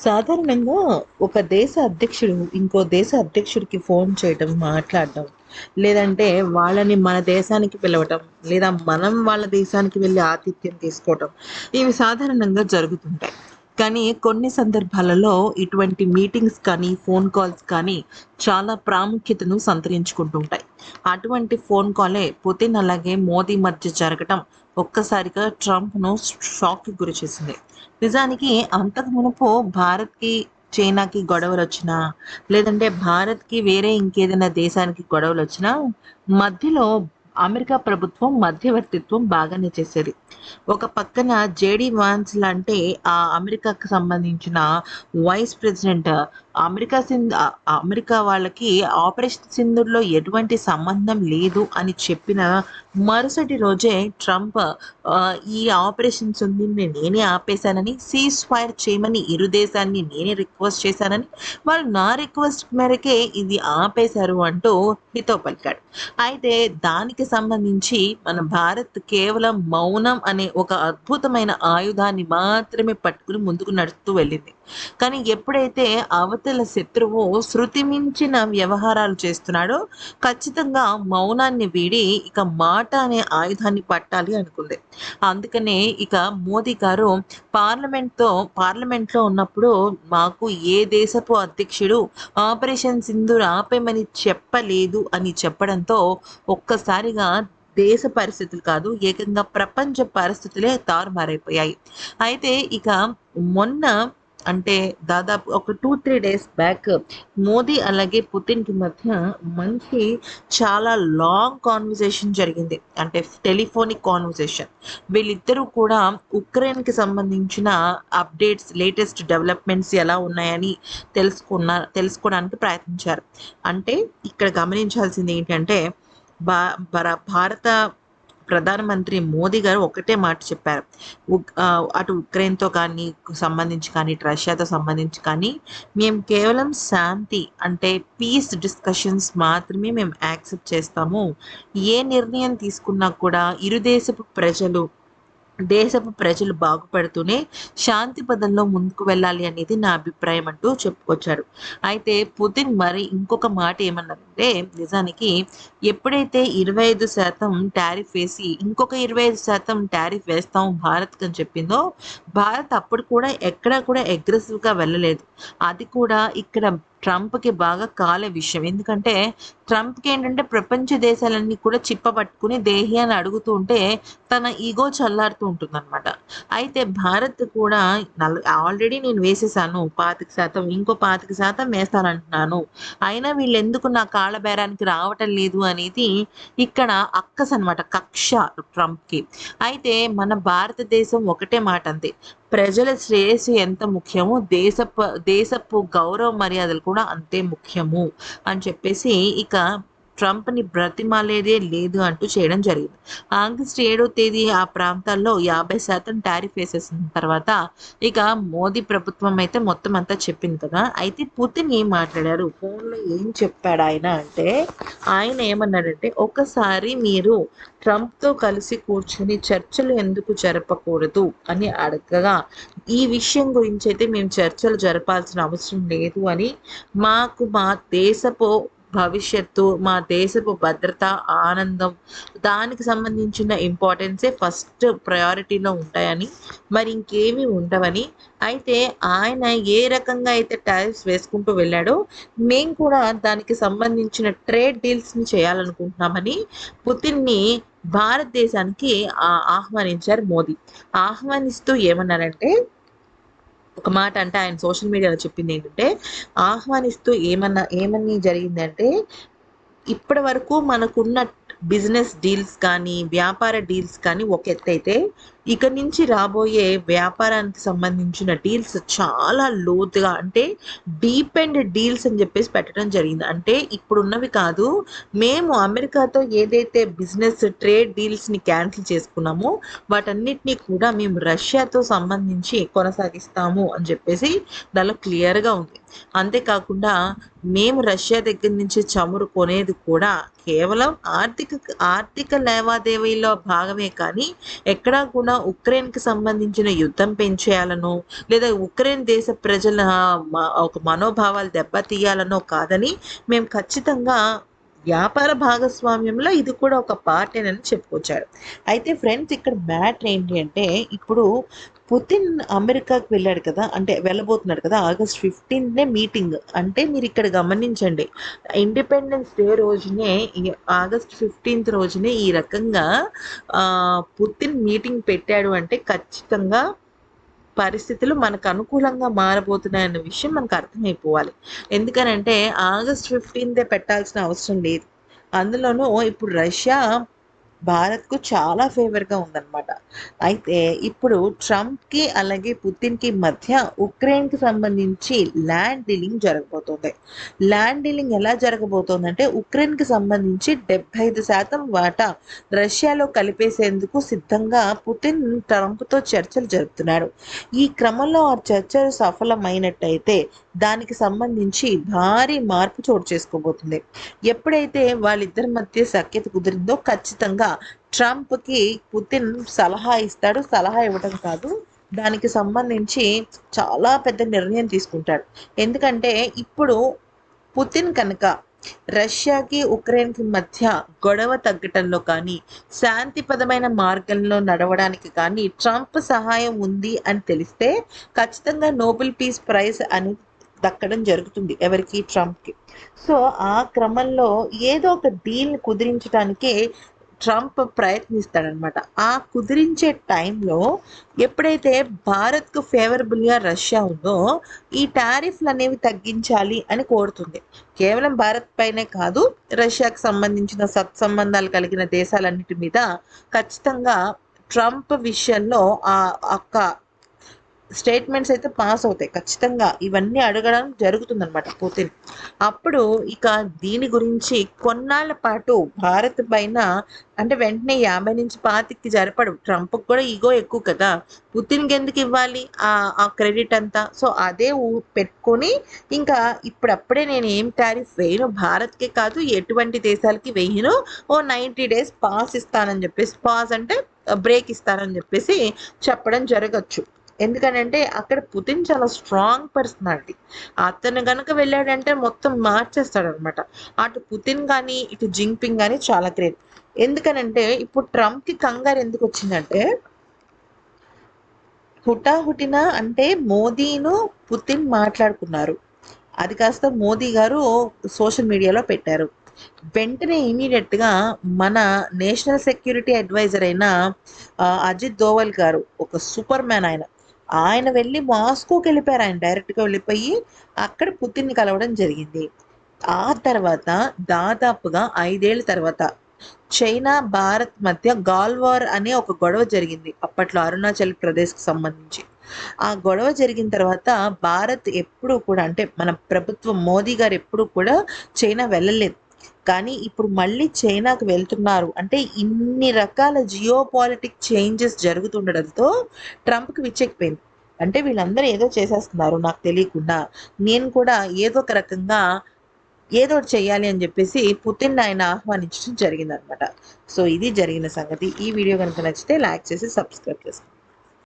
సాధారణంగా ఒక దేశ అధ్యక్షుడు ఇంకో దేశ అధ్యక్షుడికి ఫోన్ చేయటం, మాట్లాడటం లేదంటే వాళ్ళని మన దేశానికి పిలవటం, లేదా మనం వాళ్ళ దేశానికి వెళ్ళి ఆతిథ్యం తీసుకోవటం, ఇవి సాధారణంగా జరుగుతుంటాయి. కానీ కొన్ని సందర్భాలలో ఇటువంటి మీటింగ్స్ కానీ, ఫోన్ కాల్స్ కానీ చాలా ప్రాముఖ్యతను సంతరించుకుంటుంటాయి. అటువంటి ఫోన్ కాలే పుతిన్ అలాగే మోదీ మధ్య జరగటం ఒక్కసారిగా ట్రంప్‌ను షాక్‌కి గురిచేసింది. నిజానికి అంతకు మునుపు భారత్‌కి, చైనాకి గొడవలొచ్చినా, లేదంటే భారత్‌కి వేరే ఇంకేదైనా దేశానికి గొడవలు వచ్చినా మధ్యలో అమెరికా ప్రభుత్వం మధ్యవర్తిత్వం బాగానే చేసేది. ఒక పక్కన జేడీ వాన్స్ లాంటి ఆ అమెరికాకు సంబంధించిన vice president America Sindoor America వాళ్ళకి ఆపరేషన్ సింధుల్లో ఎటువంటి సంబంధం లేదు అని చెప్పిన మరుసటి రోజే ట్రంప్ ఈ ఆపరేషన్ సింధుని నేనే ఆపేశానని, సీజ్ ఫైర్ చేయమని ఇరు దేశాన్ని నేనే రిక్వెస్ట్ చేశానని, వాళ్ళు నా రిక్వెస్ట్ మేరకే ఇది ఆపేశారు అంటూ హితో పలికాడు. అయితే దానికి సంబంధించి మన భారత్ కేవలం మౌనం అనే ఒక అద్భుతమైన ఆయుధాన్ని మాత్రమే పట్టుకుని ముందుకు నడుస్తూ వెళ్ళింది. కానీ ఎప్పుడైతే అవతల శత్రువు శృతి మించిన వ్యవహారాలు చేస్తున్నాడో ఖచ్చితంగా మౌనాన్ని వీడి ఇక మాట అనే ఆయుధాన్ని పట్టాలి అనుకుంది. అందుకనే ఇక మోదీ గారు పార్లమెంట్‌తో పార్లమెంట్‌లో ఉన్నప్పుడు మాకు ఏ దేశపు అధ్యక్షుడు ఆపరేషన్ సింధూర్ ఆపేమని చెప్పలేదు అని చెప్పడంతో ఒక్కసారిగా దేశ పరిస్థితులు కాదు ఏకంగా ప్రపంచ పరిస్థితులే తారుమారైపోయాయి. అయితే ఇక మొన్న అంటే దాదాపు ఒక 2, 3 డేస్ బ్యాక్ మోదీ అలాగే పుతిన్‌కి మధ్య మంచి చాలా లాంగ్ కాన్వర్జేషన్ జరిగింది. అంటే టెలిఫోనిక్ కాన్వర్జేషన్. వీళ్ళిద్దరూ కూడా ఉక్రెయిన్‌కి సంబంధించిన అప్డేట్స్, లేటెస్ట్ డెవలప్‌మెంట్స్ ఎలా ఉన్నాయని తెలుసుకున్న తెలుసుకోవడానికి ప్రయత్నించారు. అంటే ఇక్కడ గమనించాల్సింది ఏంటంటే భా భారత ప్రధానమంత్రి మోదీ గారు ఒకటే మాట చెప్పారు. అటు ఉక్రెయిన్‌తో కానీ సంబంధించి కానీ, ఇటు రష్యాతో సంబంధించి కానీ మేము కేవలం శాంతి అంటే పీస్ డిస్కషన్స్ మాత్రమే మేము యాక్సెప్ట్ చేస్తాము. ఏ నిర్ణయం తీసుకున్నా కూడా ఇరు దేశపు ప్రజలు దేశపు ప్రజలు బాగుపడుతూనే శాంతి పదంలో ముందుకు వెళ్ళాలి అనేది నా అభిప్రాయం అంటూ చెప్పుకొచ్చారు. అయితే పుతిన్ మరి ఇంకొక మాట ఏమన్నారంటే నిజానికి ఎప్పుడైతే 25% టారిఫ్ వేసి ఇంకొక 25% టారిఫ్ వేస్తాం భారత్‌కి అని చెప్పిందో భారత్ అప్పుడు కూడా ఎక్కడా కూడా అగ్రెసివ్‌గా వెళ్ళలేదు. అది కూడా ఇక్కడ ట్రంప్‌కి బాగా కాలే విషయం. ఎందుకంటే ట్రంప్‌కి ఏంటంటే ప్రపంచ దేశాలన్నీ కూడా చిప్పబట్టుకుని దేహి అని అడుగుతూ ఉంటే తన ఈగో చల్లారుతూ ఉంటుందన్నమాట. అయితే భారత్ కూడా నల్ ఆల్రెడీ నేను వేసేసాను 25% ఇంకో 25% వేస్తానంటున్నాను. అయినా వీళ్ళెందుకు నా కాళ్ళ బేరానికి రావటం లేదు అనేది ఇక్కడ అక్కస్ అనమాట కక్ష ట్రంప్‌కి. అయితే మన భారతదేశం ఒకటే మాట అంది. ప్రజల శ్రేయస్సు ఎంత ముఖ్యమో దేశపు దేశపు గౌరవ మర్యాదలు కూడా అంతే ముఖ్యము అని చెప్పేసి ఇక ట్రంప్‌ని బ్రతిమాలేదే లేదు అంటూ చేయడం జరిగింది. ఆగస్టు ఏడో తేదీ ఆ ప్రాంతాల్లో 50% టారిఫ్ వేసేసిన తర్వాత ఇక మోదీ ప్రభుత్వం అయితే మొత్తం అంతా చెప్పింది కదా! అయితే పుతిన్ ఏం మాట్లాడారు? ఫోన్‌లో ఏం చెప్పాడు ఆయన అంటే ఆయన ఏమన్నాడంటే "ఒకసారి మీరు ట్రంప్‌తో కలిసి కూర్చొని చర్చలు ఎందుకు జరపకూడదు" అని అడగగా ఈ విషయం గురించి అయితే మేము చర్చలు జరపాల్సిన అవసరం లేదు అని మాకు మా దేశపు భవిష్యత్తు, మా దేశపు భద్రత, ఆనందం దానికి సంబంధించిన ఇంపార్టెన్సే ఫస్ట్ ప్రయారిటీలో ఉంటాయని, మరి ఇంకేమీ ఉండవని, అయితే ఆయన ఏ రకంగా అయితే టారిఫ్స్ వేసుకుంటూ వెళ్ళాడో మేము కూడా దానికి సంబంధించిన ట్రేడ్ డీల్స్‌ని చేయాలనుకుంటున్నామని పుతిన్‌ని భారతదేశానికి ఆహ్వానించారు మోదీ. ఆహ్వానిస్తూ ఏమన్నారంటే ఒక మాట అంటే ఆయన సోషల్ మీడియాలో చెప్పిందేంటంటే ఆహ్వానిస్తూ ఏమన్నా ఏమని జరిగిందంటే ఇప్పటి వరకు మనకున్న బిజినెస్ డీల్స్ కానీ, వ్యాపార డీల్స్ కానీ ఒక ఎత్తైతే ఇక నుంచి రాబోయే వ్యాపారానికి సంబంధించిన డీల్స్ చాలా లోతుగా అంటే డీప్ అండ్ డీల్స్ అని చెప్పేసి పెట్టడం జరిగింది. అంటే ఇప్పుడున్నవి కాదు. మేము అమెరికాతో ఏదైతే బిజినెస్ ట్రేడ్ డీల్స్‌ని క్యాన్సిల్ చేసుకున్నామో వాటన్నిటిని కూడా మేము రష్యాతో సంబంధించి కొనసాగిస్తాము అని చెప్పేసి దానిలో క్లియర్‌గా ఉంది. అంతేకాకుండా మేము రష్యా దగ్గర నుంచి చమురు కొనేది కూడా కేవలం ఆర్థిక ఆర్థిక లావాదేవీల్లో భాగమే కానీ ఎక్కడా కూడా ఉక్రెయిన్‌కి సంబంధించిన యుద్ధం పెంచేయాలనో, లేదా ఉక్రెయిన్ దేశ ప్రజల మ ఒక మనోభావాలు దెబ్బతీయాలనో కాదని, మేము ఖచ్చితంగా వ్యాపార భాగస్వామ్యంలో ఇది కూడా ఒక పార్టేనని చెప్పుకొచ్చారు. అయితే ఫ్రెండ్స్ ఇక్కడ మ్యాటర్ ఏంటి అంటే, ఇప్పుడు పుతిన్ అమెరికాకి వెళ్ళాడు కదా! అంటే వెళ్ళబోతున్నాడు కదా! ఆగస్ట్ 15నే మీటింగ్. అంటే మీరు ఇక్కడ గమనించండి. ఇండిపెండెన్స్ డే రోజునే ఆగస్ట్ 15థ్ రోజునే ఈ రకంగా పుతిన్ మీటింగ్ పెట్టాడు అంటే ఖచ్చితంగా పరిస్థితులు మనకు అనుకూలంగా మారబోతున్నాయన్న విషయం మనకు అర్థమైపోవాలి. ఎందుకనంటే ఆగస్ట్ 15థే పెట్టాల్సిన అవసరం లేదు. అందులోనూ ఇప్పుడు రష్యా భారత్‌కు చాలా ఫేవర్‌గా ఉందన్నమాట. అయితే ఇప్పుడు ట్రంప్‌కి అలాగే పుతిన్‌కి మధ్య ఉక్రెయిన్‌కి సంబంధించి ల్యాండ్ డీలింగ్ జరగబోతుంది ల్యాండ్ డీలింగ్ ఎలా జరగబోతోందంటే ఉక్రెయిన్‌కి సంబంధించి 75% వాటా రష్యాలో కలిపేసేందుకు సిద్ధంగా పుతిన్ ట్రంప్‌తో చర్చలు జరుపుతున్నాడు. ఈ క్రమంలో ఆ చర్చలు సఫలమైనట్టయితే దానికి సంబంధించి భారీ మార్పు చోటు చేసుకోబోతుంది. ఎప్పుడైతే వాళ్ళిద్దరి మధ్య సఖ్యత కుదిరిందో ఖచ్చితంగా ట్రంప్‌కి పుతిన్ సలహా ఇస్తాడు. సలహా ఇవ్వటం కాదు. దానికి సంబంధించి చాలా పెద్ద నిర్ణయం తీసుకుంటాడు. ఎందుకంటే ఇప్పుడు పుతిన్ కనుక రష్యాకి, ఉక్రెయిన్‌కి మధ్య గొడవ తగ్గటంలో కానీ, శాంతిపదమైన మార్గంలో నడవడానికి కానీ ట్రంప్ సహాయం ఉంది అని తెలిస్తే ఖచ్చితంగా నోబెల్ పీస్ ప్రైజ్ అని దక్కడం జరుగుతుంది. ఎవరికి? ట్రంప్‌కి. సో, ఆ క్రమంలో ఏదో ఒక డీల్ కుదిరించడానికి ట్రంప్ ప్రయత్నిస్తాడనమాట. ఆ కుదిరించే టైంలో ఎప్పుడైతే భారత్‌కు ఫేవరబుల్‌గా రష్యా ఉందో, ఈ టారిఫ్లు అనేవి తగ్గించాలి అని కోరుతుంది. కేవలం భారత్ పైనే కాదు, రష్యాకు సంబంధించిన సత్సంబంధాలు కలిగిన దేశాలన్నిటి మీద ఖచ్చితంగా ట్రంప్ విషయంలో ఆ అక్క స్టేట్మెంట్స్ అయితే పాస్ అవుతాయి. ఖచ్చితంగా ఇవన్నీ అడగడం జరుగుతుందన్నమాట పుతిన్. అప్పుడు ఇక దీని గురించి కొన్నాళ్ళ పాటు భారత్ పైన అంటే వెంటనే 50-25కి జరపడు. ట్రంప్‌కి కూడా ఇగో ఎక్కువ కదా! పుతిన్‌కి ఎందుకు ఇవ్వాలి ఆ క్రెడిట్ అంతా? సో, అదే ఊ పెట్టుకొని ఇంకా ఇప్పుడప్పుడే నేను ఏం టారిఫ్ వేయను. భారత్‌కే కాదు ఎటువంటి దేశాలకి వేయను. ఓ 90 డేస్ పాస్ ఇస్తానని చెప్పేసి పాస్ అంటే బ్రేక్ ఇస్తానని చెప్పేసి చెప్పడం జరగచ్చు ఎందుకనంటే అక్కడ పుతిన్ చాలా స్ట్రాంగ్ పర్సనాలిటీ. అతను కనుక వెళ్ళాడంటే మొత్తం మార్చేస్తాడనమాట. అటు పుతిన్ కానీ ఇటు జింగ్పింగ్ కానీ చాలా గ్రేట్. ఎందుకనంటే ఇప్పుడు ట్రంప్‌కి కంగారు ఎందుకు వచ్చిందంటే హుటాహుటిన అంటే మోదీను, పుతిన్ మాట్లాడుకున్నారు. అది కాస్త మోదీ గారు సోషల్ మీడియాలో పెట్టారు. వెంటనే ఇమీడియట్గా మన నేషనల్ సెక్యూరిటీ అడ్వైజర్ అయిన అజిత్ దోవల్ గారు ఒక సూపర్ మ్యాన్ ఆయన. ఆయన వెళ్ళి మాస్కోకి వెళ్ళిపోయారు ఆయన డైరెక్ట్‌గా వెళ్ళిపోయి అక్కడ పుతిన్‌ని కలవడం జరిగింది. ఆ తర్వాత దాదాపుగా ఐదేళ్ళ తర్వాత చైనా, భారత్ మధ్య గాల్వార్ అనే ఒక గొడవ జరిగింది. అప్పట్లో అరుణాచల్ ప్రదేశ్‌కి సంబంధించి. ఆ గొడవ జరిగిన తర్వాత భారత్ ఎప్పుడూ కూడా అంటే మన ప్రభుత్వం మోదీ గారు ఎప్పుడూ కూడా చైనా వెళ్ళలేదు. కానీ ఇప్పుడు మళ్ళీ చైనాకు వెళ్తున్నారు. అంటే ఇన్ని రకాల జియో పాలిటిక్ చేంజెస్ జరుగుతుండడంతో ట్రంప్‌కి విచ్చెక్కిపోయింది అంటే వీళ్ళందరూ ఏదో చేసేస్తున్నారు నాకు తెలియకుండా. నేను కూడా ఏదో ఒక రకంగా ఏదో చేయాలి అని చెప్పేసి పుతిన్ ఆయన ఆహ్వానించడం జరిగిందనమాట. సో, ఇది జరిగిన సంగతి. ఈ వీడియో కనుక నచ్చితే లైక్ చేసి సబ్స్క్రైబ్ చేసుకోండి.